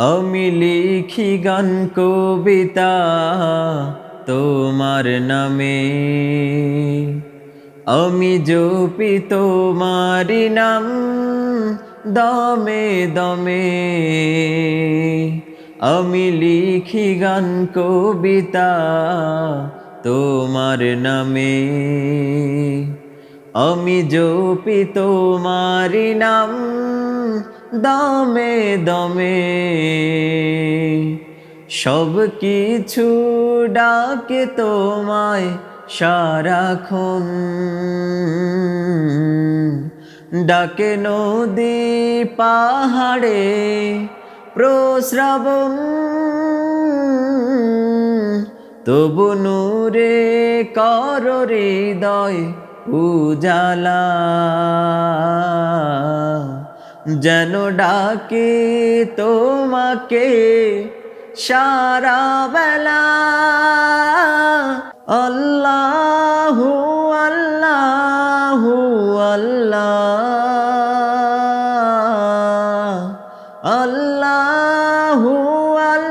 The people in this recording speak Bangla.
আমি লিখি গান কবিতা তোমার নামে। আমি জপি তোমারি নাম দমে দমে। আমি লিখি গান কবিতা তোমার নামে। আমি জপি তোমারি নাম দমে দমে সব কিছু ডাকে তোমায় সারাক্ষণ। ডাকে নদী পাহাড়ে প্রস্রাবণ। তবু নূরে কর হৃদয় উজালা। যেন ডাকে তোমাকে সারা বেলা। আল্লাহ আল্লাহ আল্লাহ। আল্লাহ আল্লাহ।